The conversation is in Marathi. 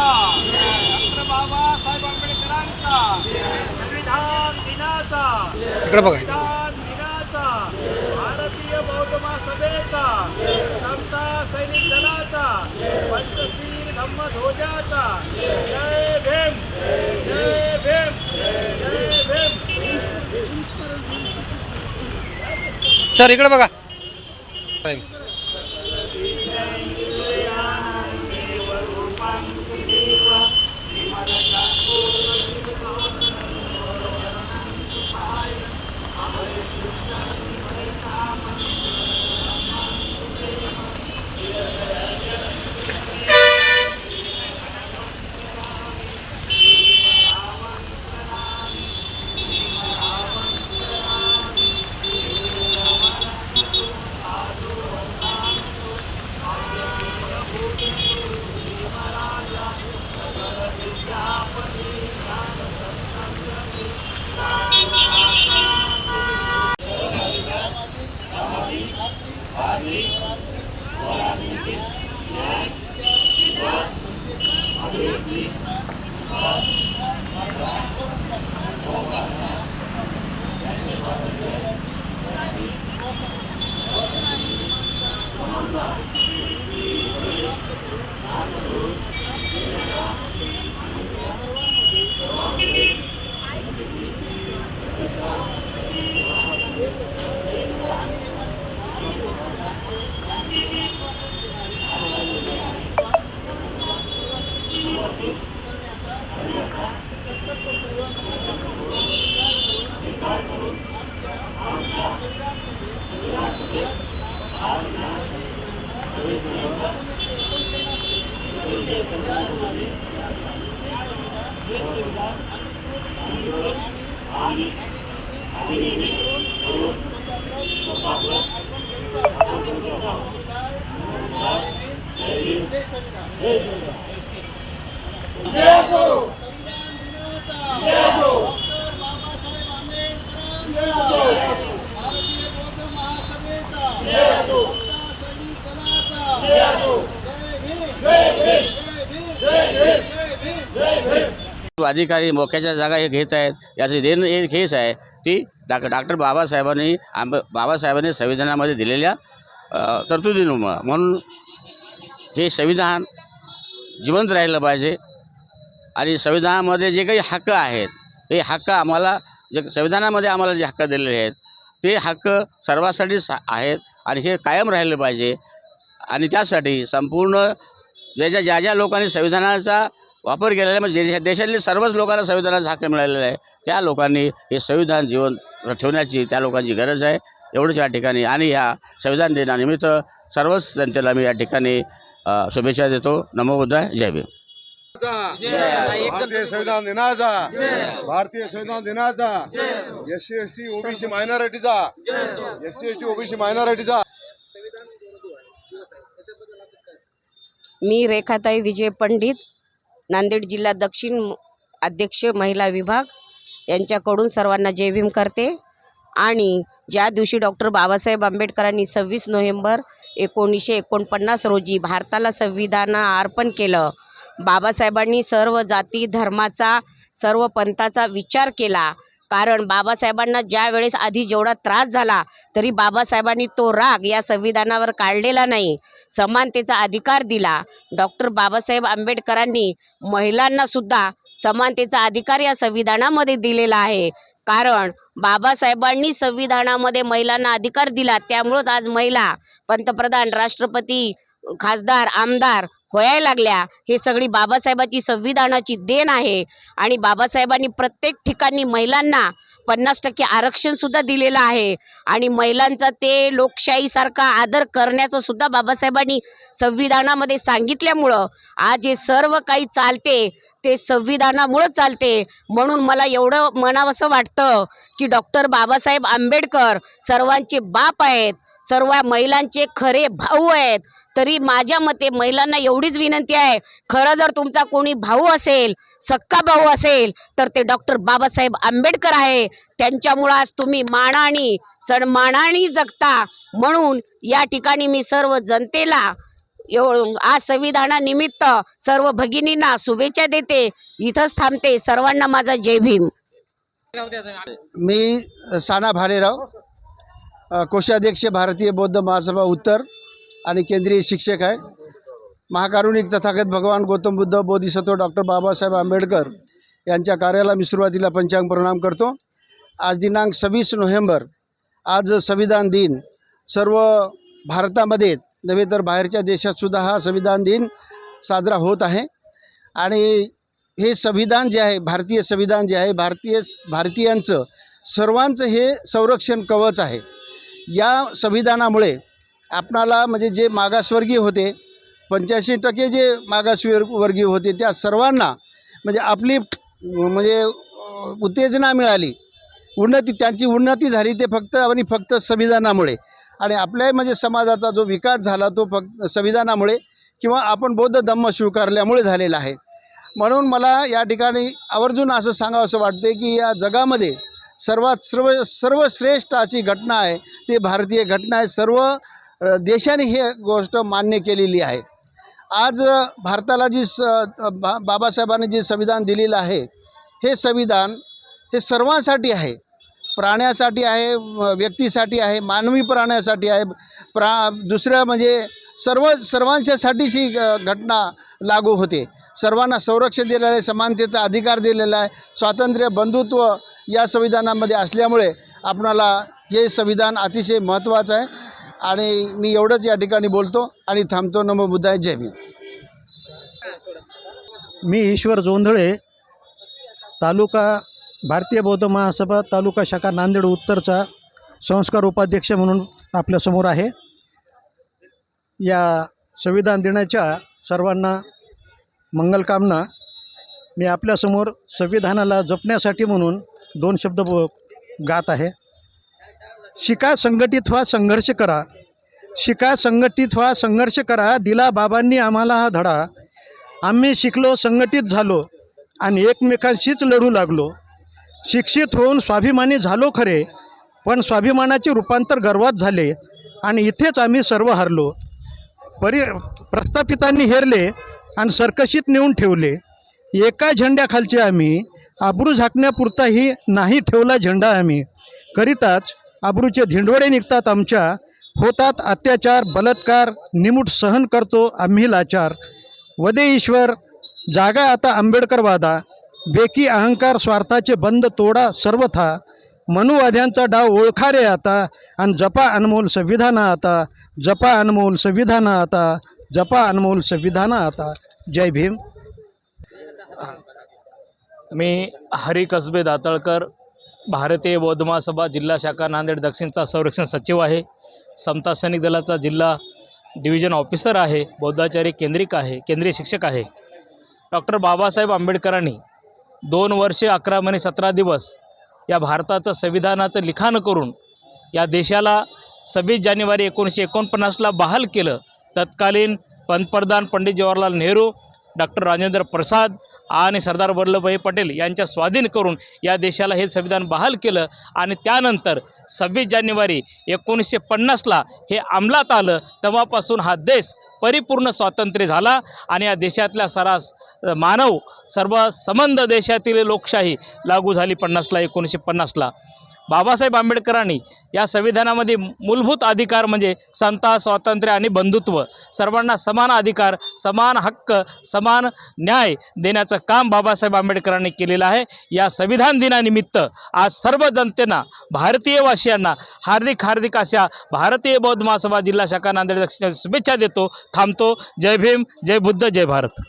दिनाचा डॉक्टर बाबासाहेब भारतीय बौद्ध महासभेचा. समता सैनिक दलाचा. पंचशील धम्म ध्वजाचा जय भीम. जय भीम. जय भीम. सर इकडे बघा. 네, 감사합니다. अधिकारी मोक्याच्या जागा हे घेत आहेत याचे देण एक हेच आहे की डाक डॉक्टर बाबासाहेबांनी आंब बाबासाहेबांनी संविधानामध्ये दिलेल्या अ, तरतुदींमुळं म्हणून हे संविधान जिवंत राहिलं पाहिजे. आणि संविधानामध्ये जे काही हक्क आहेत ते हक्क आम्हाला जे संविधानामध्ये आम्हाला जे हक्क दिलेले आहेत ते हक्क सर्वांसाठी आहेत आणि हे कायम राहिले पाहिजे. आणि त्यासाठी संपूर्ण ज्या ज्या ज्या ज्या लोकांनी संविधानाचा वापर केलेला आहे. म्हणजे देशा देशातील सर्वच लोकांना संविधानाचा हक्क मिळालेला आहे. त्या लोकांनी हे संविधान जीवन ठेवण्याची त्या लोकांची गरज आहे. एवढंच या ठिकाणी आणि ह्या संविधान दिनानिमित्त सर्वच जनतेला मी या ठिकाणी शुभेच्छा देतो. नमो बुद्धाय. जय भीम. भारतीय संविधान दिनाचा. भारतीय संविधान दिनाचा. S C S T OBC मायनॉरिटीचा. S C S T OBC मायनॉरिटीचा. मी रेखाताई विजय पंडित. नांदेड जिल्हा दक्षिण अध्यक्ष महिला विभाग यांच्याकडून सर्वांना जय भीम करते. आणि ज्या दिवशी डॉक्टर बाबासाहेब आंबेडकरांनी सव्वीस नोव्हेंबर एकोणीसशे एकोणपन्नास रोजी भारताला संविधान अर्पण केलं बाबासाहेबांनी सर्व जाती धर्माचा सर्व पंथाचा विचार केला कारण बाबासाहेबांना ज्या वेळेस आधी जेवढा त्रास झाला तरी बाबासाहेबांनी तो राग या संविधानावर काढलेला नाही. समानतेचा अधिकार दिला. डॉक्टर बाबासाहेब आंबेडकरांनी महिलांनासुद्धा समानतेचा अधिकार या संविधानामध्ये दिलेला आहे. कारण बाबासाहेबांनी संविधानामध्ये महिलांना अधिकार दिला त्यामुळंच आज महिला पंतप्रधान राष्ट्रपती खासदार आमदार व्हायला लागल्या. हे सगळी बाबासाहेबाची संविधानाची देण आहे. आणि बाबासाहेबांनी प्रत्येक ठिकाणी महिलांना पन्नास टक्के आरक्षणसुद्धा दिलेलं आहे. आणि महिलांचा ते लोकशाहीसारखा आदर करण्याचं सुद्धा बाबासाहेबांनी संविधानामध्ये सांगितल्यामुळं आज हे सर्व काही चालते. ते संविधानामुळं चालते. म्हणून मला एवढं म्हणावंसं वाटतं की डॉक्टर बाबासाहेब आंबेडकर सर्वांचे बाप आहेत. सर्व महिलांचे खरे भाऊ आहेत. तरी माझ्या मते महिलांना एवढीच विनंती आहे खरं जर तुमचा कोणी भाऊ असेल सक्का भाऊ असेल तर ते डॉक्टर बाबासाहेब आंबेडकर आहे. त्यांच्यामुळं आज तुम्ही मानाने सन्मानाने जगता. म्हणून या ठिकाणी मी सर्व जनतेला एव आज संविधानानिमित्त सर्व भगिनींना शुभेच्छा देते. इथंच थांबते. सर्वांना माझा जय भीम. मी साना भालेराव कोषाध्यक्ष भारतीय बौद्ध महासभा उत्तर आणि केंद्रीय शिक्षक आहे. महाकारुणिक तथागत भगवान गौतम बुद्ध बोधिसत्व डॉक्टर बाबासाहेब आंबेडकर यांच्या कार्याला मी सुरुवातीला पंचांग प्रणाम करतो. आज दिनांक सव्वीस नोव्हेंबर आज संविधान दिन. सर्व भारतामध्ये नव्हे तर बाहेरच्या देशातसुद्धा हा संविधान दिन साजरा होत आहे. आणि हे संविधान जे आहे भारतीय संविधान जे आहे भारतीय भारतीयांचं सर्वांचं हे संरक्षण कवच आहे. या संविधानामुळे आपणाला म्हणजे जे मागासवर्गीय होते पंच्याऐंशी टक्के जे मागासवर वर्गीय होते त्या सर्वांना म्हणजे आपली म्हणजे उत्तेजना मिळाली. उन्नती त्यांची उन्नती झाली ते फक्त आणि फक्त संविधानामुळे. आणि आपल्या म्हणजे समाजाचा जो विकास झाला तो फक्त संविधानामुळे किंवा आपण बौद्ध धम्म स्वीकारल्यामुळे झालेला आहे. म्हणून मला या ठिकाणी आवर्जून असं सांगावं असं वाटते की या जगामध्ये सर्वात सर्व सर्वश्रेष्ठ अशी घटना आहे. ती भारतीय घटना आहे. सर्व देशाने ही गोष्ट मान्य केलेली आहे. आज भारताला जी स बा बाबासाहेबांनी जे संविधान दिलेलं आहे हे संविधान हे सर्वांसाठी आहे. प्राण्यासाठी आहे व व्यक्तीसाठी आहे मानवी प्राण्यासाठी आहे. प्रा दुसरं म्हणजे सर्व सर्वांच्यासाठीच ही घटना लागू होते. सर्वांना संरक्षण दिलेलं आहे समानतेचा अधिकार दिलेला आहे. स्वातंत्र्य बंधुत्व या संविधानामध्ये असल्यामुळे आपणाला हे संविधान अतिशय महत्त्वाचं आहे. आणि मी एवढंच या ठिकाणी बोलतो आणि थांबतो. नमो बुद्धाय. जय भीम. मी ईश्वर जोंधळे तालुका भारतीय बौद्ध महासभा तालुका शाखा नांदेड उत्तरचा संस्कार उपाध्यक्ष म्हणून आपल्यासमोर आहे. या संविधान दिनाच्या सर्वांना मंगलकामना मी आपल्यासमोर संविधानाला जपण्यासाठी म्हणून दोन शब्द ब गात आहे. शिका संघटित व्हा संघर्ष करा. शिका संघटित व्हा संघर्ष करा. दिला बाबांनी आम्हाला हा धडा. आम्ही शिकलो संघटित झालो आणि एकमेकांशीच लढू लागलो. शिक्षित होऊन स्वाभिमानी झालो खरे पण स्वाभिमानाचे रूपांतर गर्वात झाले आणि इथेच आम्ही सर्व हरलो. परि प्रस्थापितांनी हेरले आणि सरकशीत नेऊन ठेवले. एका झेंड्याखालचे आम्ही आबरू झाकण्यापुरताही नाही ठेवला झेंडा आम्ही. करिताच आबरूचे धिंडवडे निघतात आमच्या होतात अत्याचार बलात्कार निमूट सहन करतो आम्ही लाचार. वदे ईश्वर जागा आता आंबेडकर वादा. बेकी अहंकार स्वार्थाचे बंद तोडा सर्वथा. मनुवाद्यांचा डाव ओळखा रे आता. आणि जपा अनमोल संविधाना आता. जपा अनमोल संविधाना आता. जपा अनमोल संविधाना आता. जय भीम. मी हरी कसबे दातळकर भारतीय बौद्ध महासभा जिल्हा शाखा नांदेड दक्षिणचा संरक्षण सचिव आहे. समता सैनिक दलाचा जिल्हा डिव्हिजन ऑफिसर आहे. बौद्धाचार्य केंद्रिक आहे केंद्रीय शिक्षक आहे. डॉक्टर बाबासाहेब आंबेडकरांनी दोन वर्षे अकरा महिने सतरा दिवस या भारताचं संविधानाचं लिखाण करून या देशाला सव्वीस जानेवारी एकोणीसशे एकोणपन्नासला बहाल केलं. तत्कालीन पंतप्रधान पंडित जवाहरलाल नेहरू डॉक्टर राजेंद्र प्रसाद आणि सरदार वल्लभभाई पटेल यांच्या स्वाधीन करून या देशाला हे संविधान बहाल केलं. आणि त्यानंतर सव्वीस जानेवारी एकोणीसशे पन्नासला हे अंमलात आलं. तेव्हापासून हा देश परिपूर्ण स्वातंत्र्य झाला. आणि या देशातल्या सरास मानव सर्व संबंध देशातील लोकशाही लागू झाली पन्नासला एकोणीसशे पन्नासला बाबासाहेब आंबेडकरांनी या संविधानामध्ये मूलभूत अधिकार म्हणजे समता स्वातंत्र्य आणि बंधुत्व सर्वांना समान अधिकार समान हक्क समान न्याय देण्याचं काम बाबासाहेब आंबेडकरांनी केलेलं आहे. या संविधान दिनानिमित्त आज सर्व जनतेना भारतीय वासियांना हार्दिक हार्दिक अशा भारतीय बौद्ध महासभा जिल्हा शाखा नांदेड दक्षिण शुभेच्छा देतो थांबतो. जय भीम जय बुद्ध जय भारत.